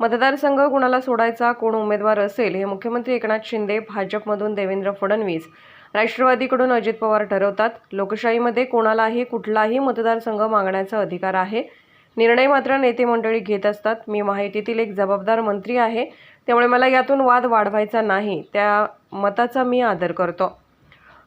मतदारसंघ कुणाला सोडायचा कोण उमेदवार असेल हे मुख्यमंत्री एकनाथ शिंदे भाजपमधून देवेंद्र फडणवीस. राष्ट्रवादीकडून अजित पवार ठरवतात लोकशाहीमध्ये कोणालाही कुठलाही मतदारसंघ मागण्याचा अधिकार आहे. निर्णय मात्र नेते मंडळी घेत असतात. मी माहितीतील एक जबाबदार मंत्री आहे. त्यामुळे मला यातून वाद वाढवायचा नाही. त्या मताचा मी आदर करतो.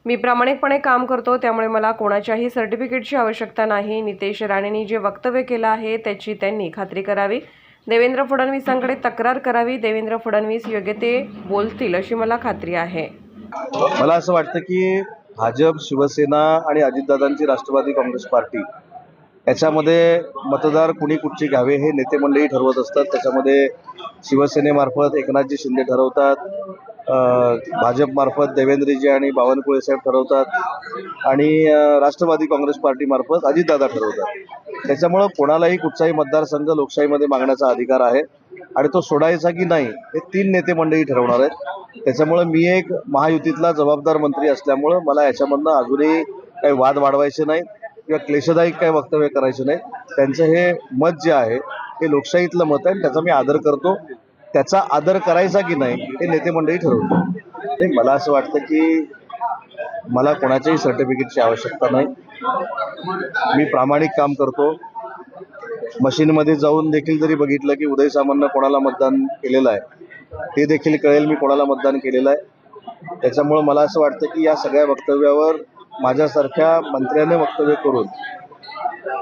मी प्रामाणिकपणे काम करतो त्यामुळे मला कोणाच्याही सर्टिफिकेटची आवश्यकता नाही. नितेश राणेंनी जे वक्तव्य केलं आहे त्याची त्यांनी खात्री करावी. देवेंद्र फडणवीसांकडे तक्रार करावी देवेंद्र फडणवीस योग्य ते बोलतील अशी मला खात्री आहे. मला असं वाटतं की भाजप शिवसेना आणि अजितदादांची राष्ट्रवादी काँग्रेस पार्टी याच्यामध्ये मतदार कुणी कुठचे घ्यावे हे नेते मंडळी ठरवत असतात. त्याच्यामध्ये शिवसेनेमार्फत एकनाथजी शिंदे ठरवतात भाजपमार्फत देवेंद्रजी आणि बावनकुळे साहेब ठरवतात आणि राष्ट्रवादी काँग्रेस पार्टीमार्फत अजितदादा ठरवतात. त्याच्यामुळं कोणालाही कुठचाही मतदारसंघ लोकशाहीमध्ये मागण्याचा अधिकार आहे. आणि तो सोडायचा की नाही हे तीन नेते मंडळी ठरवणार आहेत. त्याच्यामुळं मी एक महायुतीतला जबाबदार मंत्री असल्यामुळं मला याच्यामधनं अजूनही काही वाद वाढवायचे नाहीत किंवा क्लेशदायक काही वक्तव्य करायचे नाही. त्यांचं हे मत जे आहे हे लोकशाहीतलं मत आहे आणि त्याचा मी आदर करतो. त्याचा आदर करायचा की नाही हे नेते मंडळी ठरवतो मला असं वाटतं की मला कोणाच्याही सर्टिफिकेटची आवश्यकता नाही. मी प्रामाणिक काम करतो. मशीनमध्ये जाऊन देखील जरी बघितलं की उदय सामंतनं कोणाला मतदान केलेलं आहे ते देखील कळेल मी कोणाला मतदान केलेलं आहे. त्याच्यामुळं मला असं वाटतं की या सगळ्या वक्तव्यावर माझ्यासारख्या मंत्र्याने वक्तव्य करून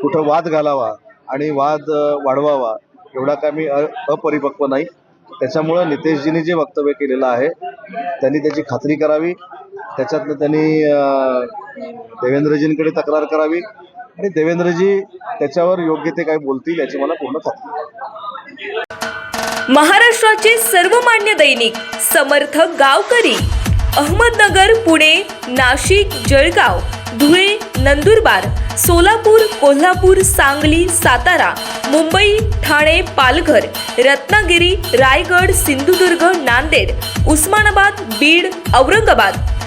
कुठं वाद घालावा आणि वाद वाढवावा एवढा काय मी अ अपरिपक्व नाही. त्याच्यामुळं नितेशजींनी जे वक्तव्य केलेलं आहे त्यांनी त्याची खात्री करावी. त्याच्यातनं त्यांनी देवेंद्रजींकडे तक्रार करावी आणि देवेंद्रजी त्याच्यावर योग्य ते काय बोलतील याची मला पूर्ण खात्री महाराष्ट्राचे सर्वमान्य दैनिक समर्थ गावकरी अहमदनगर पुणे नाशिक जळगाव धुळे नंदुरबार सोलापूर कोल्हापूर सांगली सातारा मुंबई ठाणे पालघर रत्नागिरी रायगड सिंधुदुर्ग नांदेड उस्मानाबाद बीड औरंगाबाद